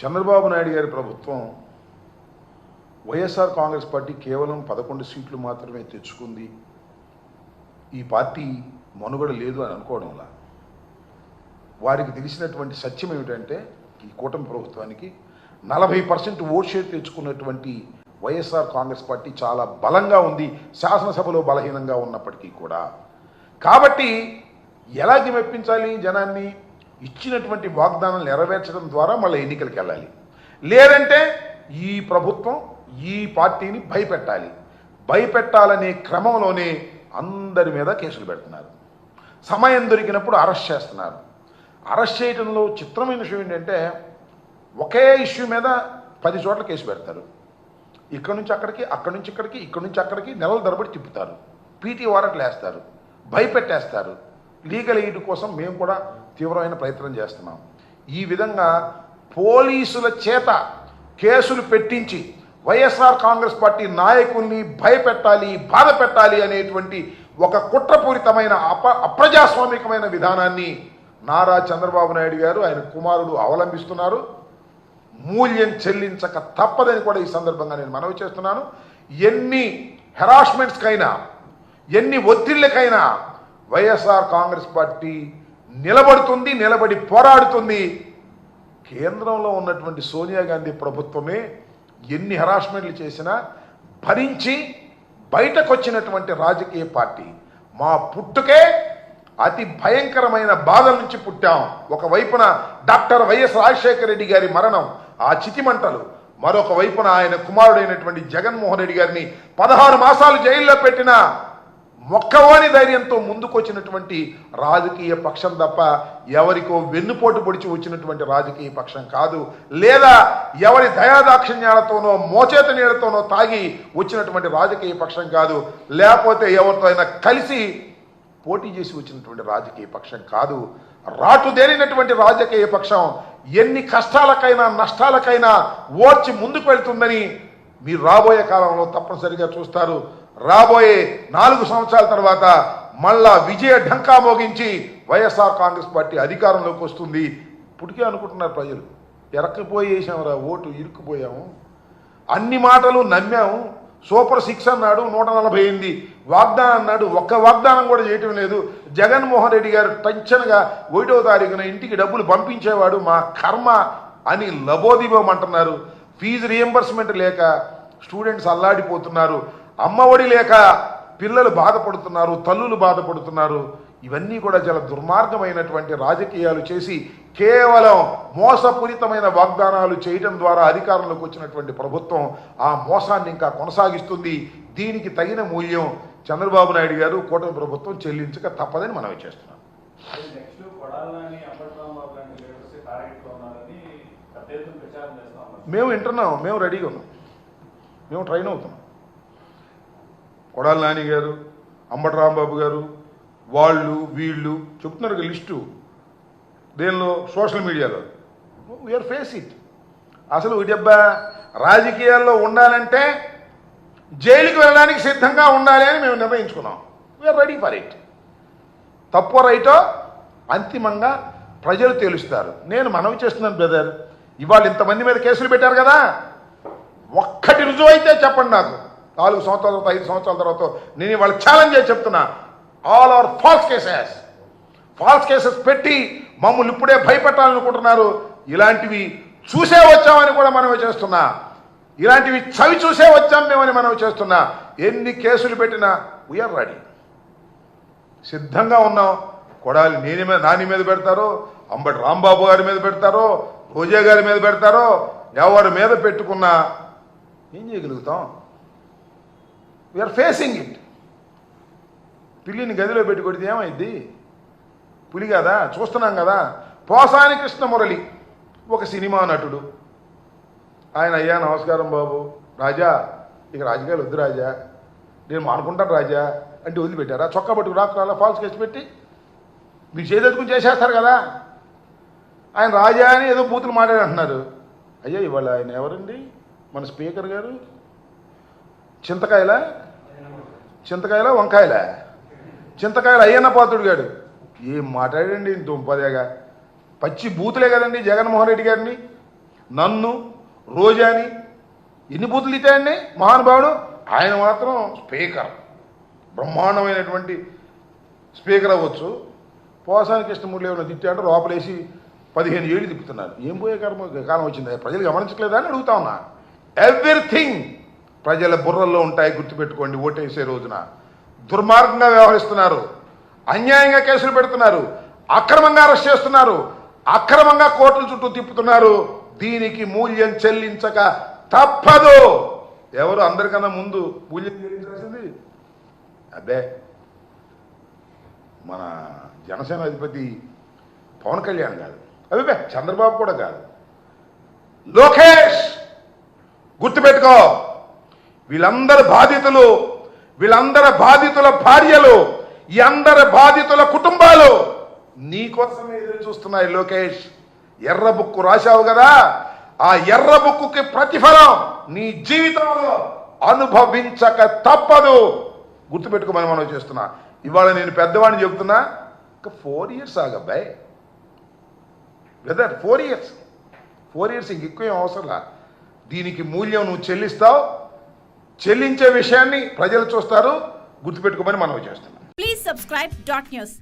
చంద్రబాబు నాయుడు గారి ప్రభుత్వం వైఎస్ఆర్ కాంగ్రెస్ పార్టీ కేవలం పదకొండు సీట్లు మాత్రమే తెచ్చుకుంది. ఈ పార్టీ మనుగడ లేదు అని అనుకోవడంలా వారికి తెలిసినటువంటి సత్యం ఏమిటంటే ఈ కూటమి ప్రభుత్వానికి నలభై పర్సెంట్ ఓట్ షేర్ తెచ్చుకున్నటువంటి వైఎస్ఆర్ కాంగ్రెస్ పార్టీ చాలా బలంగా ఉంది. శాసనసభలో బలహీనంగా ఉన్నప్పటికీ కూడా. కాబట్టి ఎలాగే మెప్పించాలి జనాన్ని? ఇచ్చినటువంటి వాగ్దానాలు నెరవేర్చడం ద్వారా మళ్ళీ ఎన్నికలకు వెళ్ళాలి. లేదంటే ఈ ప్రభుత్వం ఈ పార్టీని భయపెట్టాలి. భయపెట్టాలనే క్రమంలోనే అందరి మీద కేసులు పెడుతున్నారు. సమయం దొరికినప్పుడు అరెస్ట్ చేస్తున్నారు. అరెస్ట్ చేయడంలో చిత్రమైన విషయం ఏంటంటే ఒకే ఇష్యూ మీద పది చోట్ల కేసు పెడతారు. ఇక్కడ నుంచి అక్కడికి అక్కడి నుంచి ఇక్కడికి ఇక్కడ నుంచి అక్కడికి నెలల తరబడి తిప్పుతారు. పీటీ వారెంట్లు వేస్తారు. భయపెట్టేస్తారు. లీగల్ ఎయిడ్ కోసం మేము కూడా తీవ్రమైన ప్రయత్నం చేస్తున్నాం. ఈ విధంగా పోలీసుల చేత కేసులు పెట్టించి వైఎస్ఆర్ కాంగ్రెస్ పార్టీ నాయకుల్ని భయపెట్టాలి బాధ పెట్టాలి అనేటువంటి ఒక కుట్రపూరితమైన అప అప్రజాస్వామికమైన విధానాన్ని నారా చంద్రబాబు నాయుడు గారు ఆయన కుమారుడు అవలంబిస్తున్నారు. మూల్యం చెల్లించక తప్పదని కూడా ఈ సందర్భంగా నేను మనవి చేస్తున్నాను. ఎన్ని హెరాస్మెంట్స్కైనా ఎన్ని ఒత్తిళ్ళకైనా వైఎస్ఆర్ కాంగ్రెస్ పార్టీ నిలబడుతుంది నిలబడి పోరాడుతుంది. కేంద్రంలో ఉన్నటువంటి సోనియా గాంధీ ప్రభుత్వమే ఎన్ని హరాస్మెంట్లు చేసినా భరించి బయటకు వచ్చినటువంటి రాజకీయ పార్టీ. మా పుట్టుకే అతి భయంకరమైన బాధల నుంచి పుట్టాం. ఒకవైపున డాక్టర్ వైఎస్ రాజశేఖర రెడ్డి గారి మరణం ఆ చితిమంటలు. మరొక వైపున ఆయన కుమారుడైనటువంటి జగన్మోహన్ రెడ్డి గారిని పదహారు మాసాలు జైల్లో పెట్టిన మొక్కవోని ధైర్యంతో ముందుకొచ్చినటువంటి రాజకీయ పక్షం తప్ప ఎవరికో వెన్నుపోటు పొడిచి వచ్చినటువంటి రాజకీయ పక్షం కాదు. లేదా ఎవరి దయాదాక్షిణ్యాలతోనో మోచేత నీళ్ళతోనో తాగి వచ్చినటువంటి రాజకీయ పక్షం కాదు. లేకపోతే ఎవరితో అయినా కలిసి పోటీ చేసి వచ్చినటువంటి రాజకీయ పక్షం కాదు. రాటుదేరినటువంటి రాజకీయ పక్షం? ఎన్ని కష్టాలకైనా నష్టాలకైనా ఓర్చి ముందుకు వెళ్తుందని మీరు రాబోయే కాలంలో తప్పనిసరిగా చూస్తారు. రాబోయే నాలుగు సంవత్సరాల తర్వాత మళ్ళా విజయ ఢంకా మోగించి వైఎస్ఆర్ కాంగ్రెస్ పార్టీ అధికారంలోకి వస్తుంది. ఇప్పటికే అనుకుంటున్నారు ప్రజలు. ఎరక్కిపోయి వేసామురా ఓటు ఇరుక్కుపోయాము. అన్ని మాటలు నమ్మాము. సూపర్ సిక్స్ అన్నాడు నూట నలభై ఎనిమిది వాగ్దానం అన్నాడు. ఒక్క వాగ్దానం కూడా చేయటం లేదు. జగన్మోహన్ రెడ్డి గారు టెన్షన్గా ఒకటో తారీఖున ఇంటికి డబ్బులు పంపించేవాడు మా కర్మ అని లబోదిబోమంటున్నారు. ఫీజు రియంబర్స్మెంట్ లేక స్టూడెంట్స్ అల్లాడిపోతున్నారు. అమ్మఒడి లేక పిల్లలు బాధపడుతున్నారు తల్లులు బాధపడుతున్నారు ఇవన్నీ కూడా చాలా దుర్మార్గమైనటువంటి రాజకీయాలు చేసి కేవలం మోసపూరితమైన వాగ్దానాలు చేయడం ద్వారా అధికారంలోకి వచ్చినటువంటి ప్రభుత్వం ఆ మోసాన్ని ఇంకా కొనసాగిస్తుంది. దీనికి తగిన మూల్యం చంద్రబాబు నాయుడు గారు కూటమి ప్రభుత్వం చెల్లించక తప్పదని మనవి చేస్తున్నాం. మేము వింటున్నాం మేము రెడీగా ఉన్నాం. మేము ట్రైన్ అవుతున్నాం. కొడాలి నాని గారు అంబటి రాంబాబు గారు వాళ్ళు వీళ్ళు చెప్తున్నారు ఒక లిస్టు. దీనిలో? సోషల్ మీడియాలో. వీఆర్ ఫేస్ ఇట్ అసలు డబ్బా రాజకీయాల్లో ఉండాలంటే జైలుకి వెళ్ళడానికి సిద్ధంగా ఉండాలి అని మేము నిర్ణయించుకున్నాం. వీఆర్ రెడీ ఫర్ ఇట్ తప్పు రైటో అంతిమంగా ప్రజలు తేలుస్తారు. నేను మనవి చేస్తున్నాను బ్రదర్. ఇవాళ ఇంతమంది మీద కేసులు పెట్టారు కదా. ఒక్కటి రుజువు అయితే చెప్పండి నాకు. నాలుగు సంవత్సరాల తర్వాత ఐదు సంవత్సరాల తర్వాత నేను వాళ్ళు ఛాలెంజ్ చేసి చెప్తున్నా. All are false cases false cases పెట్టి మమ్మల్ని ఇప్పుడే భయపెట్టాలనుకుంటున్నారు. ఇలాంటివి చూసే వచ్చామని కూడా మనమే చేస్తున్నా. ఇలాంటివి చవి చూసే వచ్చాం మేమని మనం చేస్తున్నా. ఎన్ని కేసులు పెట్టినా వీఆర్ రెడీ సిద్ధంగా ఉన్నాం. కొడాలి నేని మీద నాని మీద పెడతారో అంబటి రాంబాబు గారి మీద పెడతారో రోజా గారి మీద పెడతారో ఎవరి మీద పెట్టుకున్నా ఏం చేయగలుగుతాం? వీఆర్ ఫేసింగ్ ఇట్ పిల్లిని గదిలో పెట్టి కొడితే ఏమైంది పులి కదా చూస్తున్నాం కదా. పోసాని కృష్ణమురళి ఒక సినిమా నటుడు. ఆయన అయ్యా నమస్కారం బాబు. రాజా ఇక రాజకీయాలు వద్దు రాజా. నేను మానుకుంటాను రాజా. అంటే వదిలిపెట్టారా? చొక్కా పట్టుకు రాత్రాల ఫాల్స్ కేసు పెట్టి మీరు చేదెత్తుకుని చేసేస్తారు కదా. ఆయన రాజా అని ఏదో బూతులు మాట్లాడంటున్నారు. అయ్యా ఇవాళ ఆయన ఎవరండి? మన స్పీకర్ గారు? చింతకాయల? చింతకాయల వంకాయల? చింతకాయల అయ్యన్న పాత్రుడు గారు ఏం మాట్లాడండి దుంపదేగా? పచ్చి బూతులే కదండి జగన్మోహన్ రెడ్డి గారిని? నన్ను రోజాని ఎన్ని బూతులు ఇచ్చాయండి మహానుభావుడు ఆయన మాత్రం స్పీకర్. బ్రహ్మాండమైనటువంటి స్పీకర్ అవ్వచ్చు. పోసాని కృష్ణమూర్తి ఏమైనా తిట్టాడు లోపలేసి పదిహేను ఏళ్ళు తిప్పుతున్నారు. ఏం పోయే కర్మ కాలం వచ్చింది? ప్రజలు గమనించట్లేదా అని అడుగుతా ఉన్నా. ఎవ్రీథింగ్ ప్రజల బుర్రల్లో ఉంటాయి గుర్తుపెట్టుకోండి ఓటేసే రోజున. దుర్మార్గంగా వ్యవహరిస్తున్నారు. అన్యాయంగా కేసులు పెడుతున్నారు. అక్రమంగా అరెస్ట్ చేస్తున్నారు. అక్రమంగా కోర్టుల చుట్టూ తిప్పుతున్నారు. దీనికి మూల్యం చెల్లించక తప్పదు. ఎవరు అందరికన్నా ముందు మూల్యం చెల్లించాల్సింది? అదే మన జనసేన అధిపతి పవన్ కళ్యాణ్ కాదు. అభిపే చంద్రబాబు కూడా కాదు. లోకేష్ గుర్తుపెట్టుకో. వీళ్ళందరి బాధితులు వీళ్ళందరి బాధితుల భార్యలు ఈ అందరి బాధితుల కుటుంబాలు నీ కోసమే ఎదురు చూస్తున్నాయి లోకేష్. ఎర్ర బుక్కు రాశావు కదా ఆ ఎర్ర బుక్కుకి ప్రతిఫలం నీ జీవితంలో అనుభవించక తప్పదు. గుర్తుపెట్టుకోమని మనం చేస్తున్నా. ఇవాళ నేను పెద్దవాడిని చెబుతున్నా ఒక four years ఆగబ్బాయ్. Brother four years four years ఇంకెక్కువ ఏం అవసరంలా? దీనికి మూల్యం నువ్వు చెల్లిస్తావు చెల్లించే విషయాన్ని ప్రజలు చూస్తారు గుర్తుపెట్టుకోమని మనం చేస్తున్నాం. Please subscribe dot news